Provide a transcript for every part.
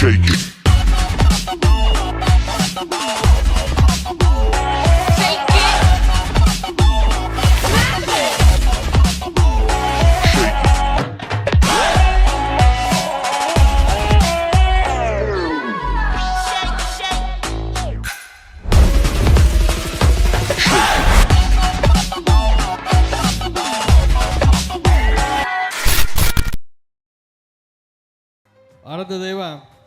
shake it. Arada.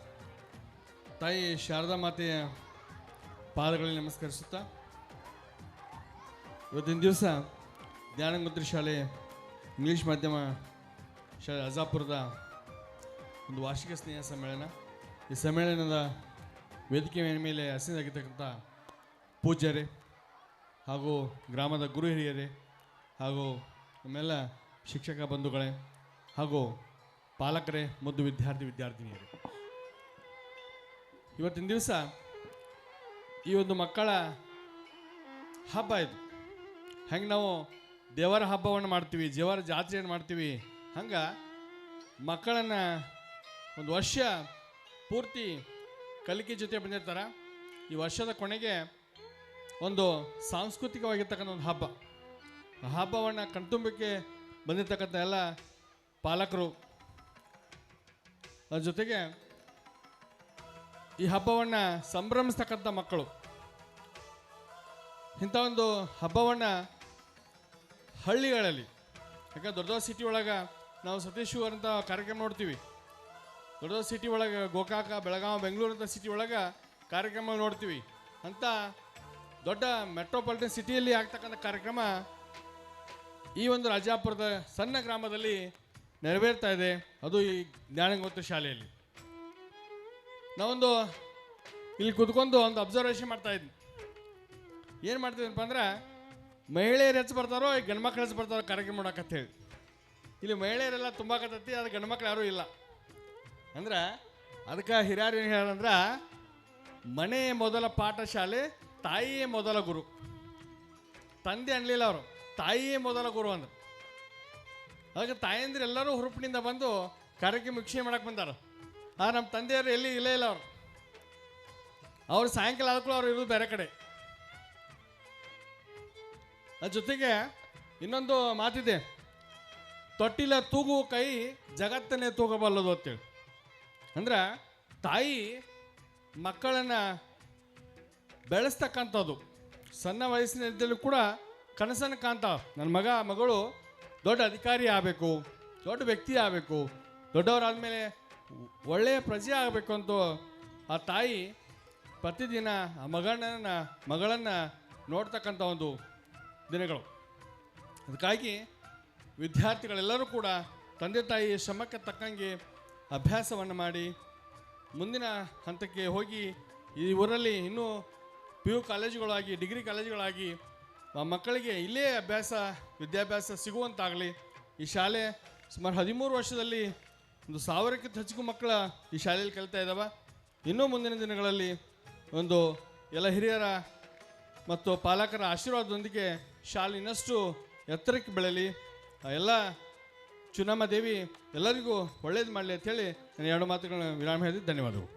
ತಾಯಿ ಶಾರದಾ ಮಾತೆಯ ಪಾದಗಳಲ್ಲಿ ನಮಸ್ಕರಿಸುತ್ತಾ, ಇವತ್ತಿನ ದಿವಸ ಧ್ಯಾನಮುದ್ರಿ ಶಾಲೆ ಇಂಗ್ಲೀಷ್ ಮಾಧ್ಯಮ ಶಾಲೆ ಅಜಾಪುರದ ಒಂದು ವಾರ್ಷಿಕ ಸ್ನೇಹ ಸಮ್ಮೇಳನ. ಈ ಸಮ್ಮೇಳನದ ವೇದಿಕೆ ಮೇಲೆ ಹಸಿರಾಗಿರ್ತಕ್ಕಂಥ ಪೂಜ್ಯರೇ ಹಾಗೂ ಗ್ರಾಮದ ಗುರು ಹಿರಿಯರೇ ಹಾಗೂ ನಮ್ಮೆಲ್ಲ ಶಿಕ್ಷಕ ಬಂಧುಗಳೇ ಹಾಗೂ ಪಾಲಕರೇ, ಮುದ್ದು ವಿದ್ಯಾರ್ಥಿ ವಿದ್ಯಾರ್ಥಿನಿಯರೇ. ಇವತ್ತಿನ ದಿವಸ ಈ ಒಂದು ಮಕ್ಕಳ ಹಬ್ಬ ಇದು. ಹೆಂಗೆ ನಾವು ದೇವರ ಹಬ್ಬವನ್ನು ಮಾಡ್ತೀವಿ ದೇವರ ಜಾತ್ರೆಯನ್ನು ಮಾಡ್ತೀವಿ, ಹಂಗೆ ಮಕ್ಕಳನ್ನು ಒಂದು ವರ್ಷ ಪೂರ್ತಿ ಕಲಿಕೆ ಜೊತೆ ಬಂದಿರ್ತಾರೆ. ಈ ವರ್ಷದ ಕೊನೆಗೆ ಒಂದು ಸಾಂಸ್ಕೃತಿಕವಾಗಿರ್ತಕ್ಕಂಥ ಒಂದು ಹಬ್ಬ. ಆ ಹಬ್ಬವನ್ನು ಕಣ್ತುಂಬಕ್ಕೆ ಬಂದಿರ್ತಕ್ಕಂಥ ಎಲ್ಲ ಪಾಲಕರು. ಅದ್ರ ಜೊತೆಗೆ ಈ ಹಬ್ಬವನ್ನು ಸಂಭ್ರಮಿಸ್ತಕ್ಕಂಥ ಮಕ್ಕಳು. ಇಂಥ ಒಂದು ಹಬ್ಬವನ್ನು ಹಳ್ಳಿಗಳಲ್ಲಿ, ಯಾಕಂದ್ರೆ ದೊಡ್ಡ ದೊಡ್ಡ ಸಿಟಿ ಒಳಗೆ ನಾವು ಸತೀಶ್ ಅಂತ ಕಾರ್ಯಕ್ರಮ ನೋಡ್ತೀವಿ. ದೊಡ್ಡ ದೊಡ್ಡ ಸಿಟಿ ಒಳಗೆ ಗೋಕಾಕ ಬೆಳಗಾವಿ ಬೆಂಗಳೂರು ಅಂತ ಸಿಟಿ ಒಳಗೆ ಕಾರ್ಯಕ್ರಮ ನೋಡ್ತೀವಿ. ಅಂತ ದೊಡ್ಡ ಮೆಟ್ರೋಪಾಲಿಟನ್ ಸಿಟಿಯಲ್ಲಿ ಆಗ್ತಕ್ಕಂಥ ಕಾರ್ಯಕ್ರಮ ಈ ಒಂದು ರಾಜಾಪುರದ ಸಣ್ಣ ಗ್ರಾಮದಲ್ಲಿ ನೆರವೇರ್ತಾ ಇದೆ. ಅದು ಈ ಜ್ಞಾನಗೋತ್ರ ಶಾಲೆಯಲ್ಲಿ. ನಾವೊಂದು ಇಲ್ಲಿ ಕುತ್ಕೊಂಡು ಒಂದು ಅಬ್ಸರ್ವೇಷನ್ ಮಾಡ್ತಾ ಇದ್ವಿ ಏನು ಮಾಡ್ತೀವನಪ್ಪ ಅಂದ್ರೆ, ಮಹಿಳೆಯರು ಹೆಚ್ಚು ಬರ್ತಾರೋ, ಈ ಗಂಡ್ಮಕ್ಳು ಹೆಚ್ಚು ಬರ್ತಾರೋ ಕಾರ್ಯಕ್ರಮ ಹೇಳಿ. ಇಲ್ಲಿ ಮಹಿಳೆಯರೆಲ್ಲ ತುಂಬಾಕತ್ತೈತಿ ಅದು ಗಂಡ್ಮಕ್ಳು ಯಾರೂ ಇಲ್ಲ. ಅಂದ್ರೆ, ಅದಕ್ಕೆ ಹಿರಿಯರು ಏನು ಹೇಳಂದ್ರೆ ಮನೆ ಮೊದಲ ಪಾಠಶಾಲೆ, ತಾಯಿಯೇ ಮೊದಲ ಗುರು. ತಂದೆ ಅನ್ಲಿಲ್ಲ ಅವರು, ತಾಯಿಯೇ ಮೊದಲ ಗುರು ಅಂದ್ರೆ. ಅದಕ್ಕೆ ತಾಯಂದ್ರೆ ಎಲ್ಲರೂ ಹುರುಪಿನಿಂದ ಬಂದು ಕಾರ್ಯಕ್ರಮ ವೀಕ್ಷಣೆ ಮಾಡಕ್ಕೆ ಬಂದಾರ. ಆ ನಮ್ಮ ತಂದೆಯವರು ಎಲ್ಲಿ ಇಲ್ಲೇ, ಇಲ್ಲ ಅವರು. ಅವ್ರು ಸಾಯಂಕಾಲ ಆದ್ಕೂಡ ಅವ್ರು ಇರೋದು ಬೇರೆ ಕಡೆ. ಅದ್ರ ಜೊತೆಗೆ ಇನ್ನೊಂದು ಮಾತಿದೆ. ತೊಟ್ಟಿಲ ತೂಗುವ ಕೈ ಜಗತ್ತನ್ನೇ ತೂಗಬಲ್ಲದು ಅಂತೇಳಿ. ಅಂದ್ರೆ ತಾಯಿ ಮಕ್ಕಳನ್ನು ಬೆಳೆಸ್ತಕ್ಕಂಥದ್ದು. ಸಣ್ಣ ವಯಸ್ಸಿನಿಂದಲೂ ಕೂಡ ಕನಸನ್ನು ಕಾಣ್ತಾವ ನನ್ನ ಮಗ, ಮಗಳು ದೊಡ್ಡ ಅಧಿಕಾರಿ ಆಗಬೇಕು, ದೊಡ್ಡ ವ್ಯಕ್ತಿ ಆಗಬೇಕು, ದೊಡ್ಡವರಾದ್ಮೇಲೆ ಒಳ್ಳೆಯ ಪ್ರಜೆ ಆಗಬೇಕು ಅಂತ ಆ ತಾಯಿ ಪ್ರತಿದಿನ ಆ ಮಗನನ್ನ ಮಗಳನ್ನು ನೋಡ್ತಕ್ಕಂಥ ಒಂದು ದಿನಗಳು. ಅದಕ್ಕಾಗಿ ವಿದ್ಯಾರ್ಥಿಗಳೆಲ್ಲರೂ ಕೂಡ ತಂದೆ ತಾಯಿ ಶ್ರಮಕ್ಕೆ ತಕ್ಕಂಗೆ ಅಭ್ಯಾಸವನ್ನು ಮಾಡಿ ಮುಂದಿನ ಹಂತಕ್ಕೆ ಹೋಗಿ ಈ ಊರಲ್ಲಿ ಇನ್ನೂ ಪಿ ಯು ಕಾಲೇಜುಗಳಾಗಿ, ಡಿಗ್ರಿ ಕಾಲೇಜುಗಳಾಗಿ ಆ ಮಕ್ಕಳಿಗೆ ಇಲ್ಲೇ ಅಭ್ಯಾಸ, ವಿದ್ಯಾಭ್ಯಾಸ ಸಿಗುವಂತಾಗಲಿ. ಈ ಶಾಲೆ ಸುಮಾರು ಹದಿಮೂರು ವರ್ಷದಲ್ಲಿ ಒಂದು ಸಾವಿರಕ್ಕಿಂತ ಹೆಚ್ಚಿಗೂ ಮಕ್ಕಳ ಈ ಶಾಲೆಯಲ್ಲಿ ಕಲಿತಾ ಇದ್ದಾವೆ. ಇನ್ನೂ ಮುಂದಿನ ದಿನಗಳಲ್ಲಿ ಒಂದು ಎಲ್ಲ ಹಿರಿಯರ ಮತ್ತು ಪಾಲಕರ ಆಶೀರ್ವಾದದೊಂದಿಗೆ ಶಾಲೆ ಇನ್ನಷ್ಟು ಎತ್ತರಕ್ಕೆ ಬೆಳೆಯಲಿ ಎಲ್ಲ ಚುನಮ್ಮ ದೇವಿ ಎಲ್ಲರಿಗೂ ಒಳ್ಳೇದು ಮಾಡಲಿ ಅಂತೇಳಿ ನಾನು ಎರಡು ಮಾತುಗಳನ್ನ ವಿರಾಮ ಹೇಳಿದ್ದು ಧನ್ಯವಾದಗಳು.